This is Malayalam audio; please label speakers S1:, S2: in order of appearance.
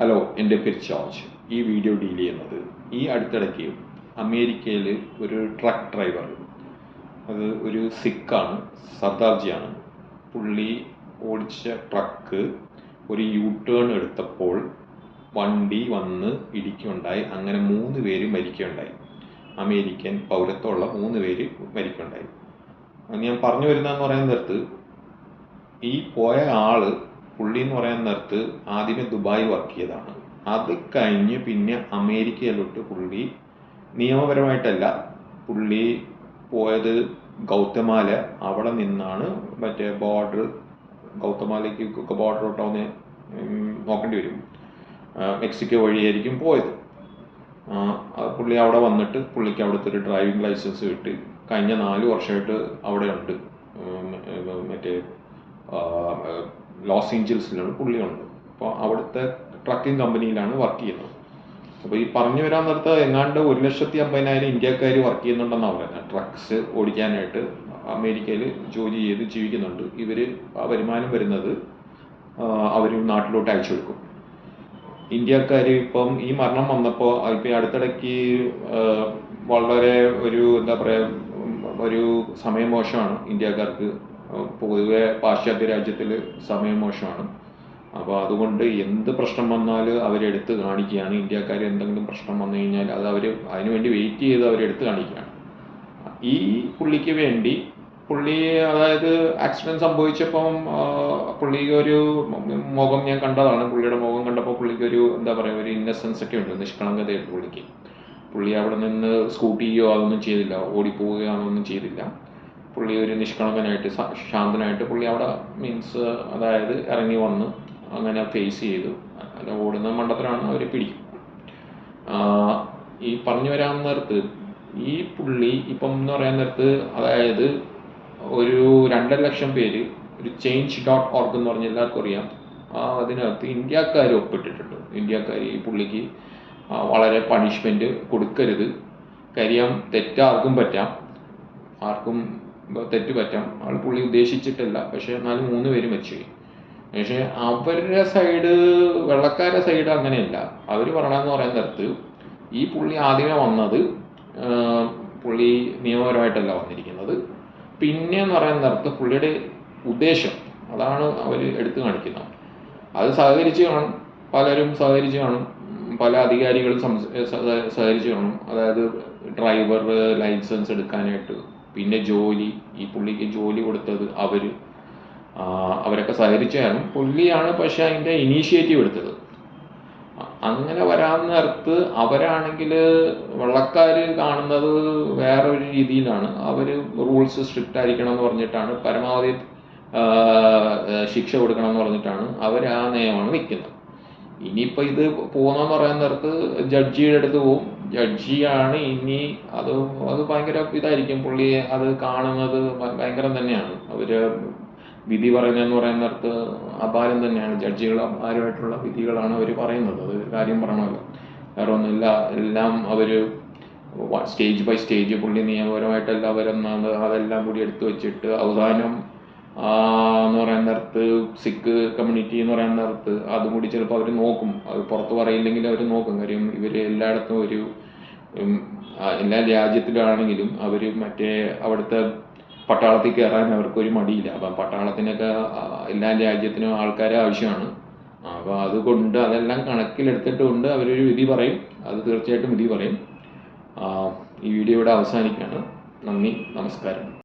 S1: ഹലോ എന്റെ പേര് ജോർജ്. ഈ വീഡിയോ ഡീൽ ചെയ്യുന്നത് ഈ അടുത്തിടയ്ക്ക് അമേരിക്കയിൽ ഒരു ട്രക്ക് ഡ്രൈവർ അത് ഒരു സിക്കാണ് സർദാർജിയാണ് പുള്ളി ഓടിച്ച ട്രക്ക് ഒരു യൂ ടേൺ എടുത്തപ്പോൾ വണ്ടി വന്ന് ഇടിക്കുകയുണ്ടായി. അങ്ങനെ മൂന്ന് പേര് മരിക്കുകയുണ്ടായി. അമേരിക്കൻ പൗരത്വമുള്ള മൂന്ന് പേര് മരിക്കുകയുണ്ടായി. ഞാൻ പറഞ്ഞു വരുന്നതെന്ന് പറയുന്ന നേരത്ത് ഈ പോയ ആൾ പുള്ളി എന്ന് പറയാൻ നേരത്ത് ആദ്യമേ ദുബായ് വർക്ക് ചെയ്തതാണ്. അത് കഴിഞ്ഞ് പിന്നെ അമേരിക്കയിലോട്ട് പുള്ളി നിയമപരമായിട്ടല്ല പുള്ളി പോയത് ഗൗതമാല അവിടെ നിന്നാണ്. മറ്റേ ബോർഡർ ഗൗതമാലയ്ക്ക് ബോർഡർ ഒട്ടാവുന്ന നോക്കേണ്ടി വരും. മെക്സിക്കോ വഴിയായിരിക്കും പോയത്. പുള്ളി അവിടെ വന്നിട്ട് പുള്ളിക്ക് അവിടുത്തെ ഒരു ഡ്രൈവിംഗ് ലൈസൻസ് കിട്ടി. കഴിഞ്ഞ നാല് വർഷമായിട്ട് അവിടെ ഉണ്ട് മറ്റേ ലോസ് ഏഞ്ചൽസിലാണ് പുള്ളിയുണ്ട്. അപ്പോൾ അവിടുത്തെ ട്രക്കിംഗ് കമ്പനിയിലാണ് വർക്ക് ചെയ്യുന്നത്. അപ്പോൾ ഈ പറഞ്ഞു വരാൻ നേരത്ത് എങ്ങാണ്ട് ഒരു ലക്ഷത്തി അമ്പതിനായിരം ഇന്ത്യക്കാർ വർക്ക് ചെയ്യുന്നുണ്ടെന്നാണ് പറയുന്നത്. ട്രക്സ് ഓടിക്കാനായിട്ട് അമേരിക്കയിൽ ജോലി ചെയ്ത് ജീവിക്കുന്നുണ്ട്. ഇവർ ആ വരുമാനം വരുന്നത് അവർ നാട്ടിലോട്ട് അയച്ചു കൊടുക്കും. ഇന്ത്യക്കാർ ഇപ്പം ഈ മരണം വന്നപ്പോൾ ഇപ്പം അടുത്തിടയ്ക്ക് വളരെ ഒരു എന്താ പറയുക ഒരു സമയമോശമാണ് ഇന്ത്യക്കാർക്ക് പൊതുവെ പാശ്ചാത്യ രാജ്യത്തിൽ സമയം മോശമാണ്. അപ്പോൾ അതുകൊണ്ട് എന്ത് പ്രശ്നം വന്നാൽ അവരെടുത്ത് കാണിക്കുകയാണ്. ഇന്ത്യക്കാർ എന്തെങ്കിലും പ്രശ്നം വന്നു കഴിഞ്ഞാൽ അത് അവർ അതിനുവേണ്ടി വെയിറ്റ് ചെയ്ത് അവരെടുത്ത് കാണിക്കുകയാണ്. ഈ പുള്ളിക്ക് വേണ്ടി പുള്ളി അതായത് ആക്സിഡന്റ് സംഭവിച്ചപ്പം പുള്ളിക്ക് ഒരു മുഖം ഞാൻ കണ്ടതാണ്. പുള്ളിയുടെ മുഖം കണ്ടപ്പോൾ പുള്ളിക്ക് ഒരു എന്താ പറയുക ഒരു ഇന്നസെൻസ് ഒക്കെ ഉണ്ട് നിഷ്കളങ്കതയുണ്ട് പുള്ളിക്ക്. പുള്ളി അവിടെ നിന്ന് സ്കൂട്ടിയോ അതൊന്നും ചെയ്തില്ല. ഓടിപ്പോവുകയോ അതൊന്നും ചെയ്തില്ല. പുള്ളി ഒരു നിഷ്കളങ്കനായിട്ട് ശാന്തനായിട്ട് പുള്ളി അവിടെ മീൻസ് അതായത് ഇറങ്ങി വന്ന് അങ്ങനെ ഫേസ് ചെയ്തു. അല്ല ഓടുന്ന മണ്ടത്തിലാണ് അവരെ പിടിക്കും ഈ പറഞ്ഞു വരാൻ നേരത്ത് ഈ പുള്ളി ഇപ്പം എന്ന് പറയാൻ നേരത്ത് അതായത് ഒരു രണ്ടര ലക്ഷം പേര് ഒരു ചേഞ്ച് ഡോട്ട് ഓർഗ് എന്ന് പറഞ്ഞ എല്ലാവർക്കും അറിയാം. ആ അതിനകത്ത് ഇന്ത്യക്കാർ ഒപ്പിട്ടിട്ടുണ്ട്. ഇന്ത്യക്കാർ ഈ പുള്ളിക്ക് വളരെ പണിഷ്മെന്റ് കൊടുക്കരുത്. കാര്യം തെറ്റാർക്കും പറ്റാം. ആർക്കും തെറ്റ് പറ്റാം ആൾ പുള്ളി ഉദ്ദേശിച്ചിട്ടില്ല. പക്ഷെ എന്നാലും മൂന്ന് പേര് മരിച്ചുപോയി. പക്ഷെ അവരുടെ സൈഡ് വെള്ളക്കാരുടെ സൈഡ് അങ്ങനെയല്ല. അവർ പറയണമെന്ന് പറയാൻ നേരത്ത് ഈ പുള്ളി ആദ്യമേ വന്നത് പുള്ളി നിയമപരമായിട്ടല്ല വന്നിരിക്കുന്നത്. പിന്നെ എന്ന് പറയാൻ നേരത്ത് പുള്ളിയുടെ ഉദ്ദേശം അതാണ് അവർ എടുത്തു കാണിക്കുന്നത്. അത് സഹകരിച്ച് കാണും. പലരും സഹകരിച്ച് കാണും. പല അധികാരികളും സഹകരിച്ച് കാണും. അതായത് ഡ്രൈവർ ലൈസൻസ് എടുക്കാനായിട്ട്. പിന്നെ ജോലി ഈ പുള്ളിക്ക് ജോലി കൊടുത്തത് അവർ. അവരൊക്കെ സഹകരിച്ചാണ്. പുള്ളിയാണ് പക്ഷെ അതിന്റെ ഇനീഷ്യേറ്റീവ് എടുത്തത്. അങ്ങനെ വരാൻ നേരത്ത് അവരാണെങ്കിൽ വെള്ളക്കാര് കാണുന്നത് വേറെ ഒരു രീതിയിലാണ്. അവർ റൂൾസ് സ്ട്രിക്റ്റ് ആയിരിക്കണം എന്ന് പറഞ്ഞിട്ടാണ് പരമാവധി ശിക്ഷ കൊടുക്കണം എന്ന് പറഞ്ഞിട്ടാണ് അവർ ആ നിയമമാണ് നിൽക്കുന്നത് ഇനിയിപ്പോൾ ഇത് പോകുന്നെന്ന് പറയാൻ നേരത്ത് ജഡ്ജിയുടെ അടുത്ത് പോകും ജഡ്ജിയാണ് ഇനി അത് അത് ഭയങ്കര ഇതായിരിക്കും. പുള്ളി അത് കാണുന്നത് ഭയങ്കരം തന്നെയാണ്. അവർ വിധി പറയുന്നതെന്ന് പറയുന്ന നേരത്ത് അപാരം തന്നെയാണ്. ജഡ്ജികൾ അപാരമായിട്ടുള്ള വിധികളാണ് അവർ പറയുന്നത്. അത് കാര്യം പറയണമല്ലോ. വേറെ ഒന്നുമില്ല. എല്ലാം അവർ സ്റ്റേജ് ബൈ സ്റ്റേജ് പുള്ളി നിയമപരമായിട്ടല്ല അവരെന്നാണ് അതെല്ലാം കൂടി എടുത്തു വെച്ചിട്ട് അവസാനം എന്ന് പറയുന്ന നേരത്ത് സിഖ് കമ്മ്യൂണിറ്റി എന്ന് പറയാൻ നേരത്ത് അതും കൂടി ചിലപ്പോൾ അവർ നോക്കും. അത് പുറത്ത് പറയില്ലെങ്കിൽ അവർ നോക്കും. കാര്യം ഇവർ എല്ലായിടത്തും ഒരു എല്ലാ രാജ്യത്തിലാണെങ്കിലും അവർ മറ്റേ അവിടുത്തെ പട്ടാളത്തിൽ കയറാൻ അവർക്കൊരു മടിയില്ല. അപ്പം പട്ടാളത്തിനൊക്കെ എല്ലാ രാജ്യത്തിനും ആൾക്കാരെ ആവശ്യമാണ്. അപ്പോൾ അതുകൊണ്ട് അതെല്ലാം കണക്കിലെടുത്തിട്ടുകൊണ്ട് അവരൊരു വിധി പറയും. അത് തീർച്ചയായിട്ടും വിധി പറയും. ഈ വീഡിയോ ഇവിടെ അവസാനിക്കുകയാണ്. നന്ദി. നമസ്കാരം.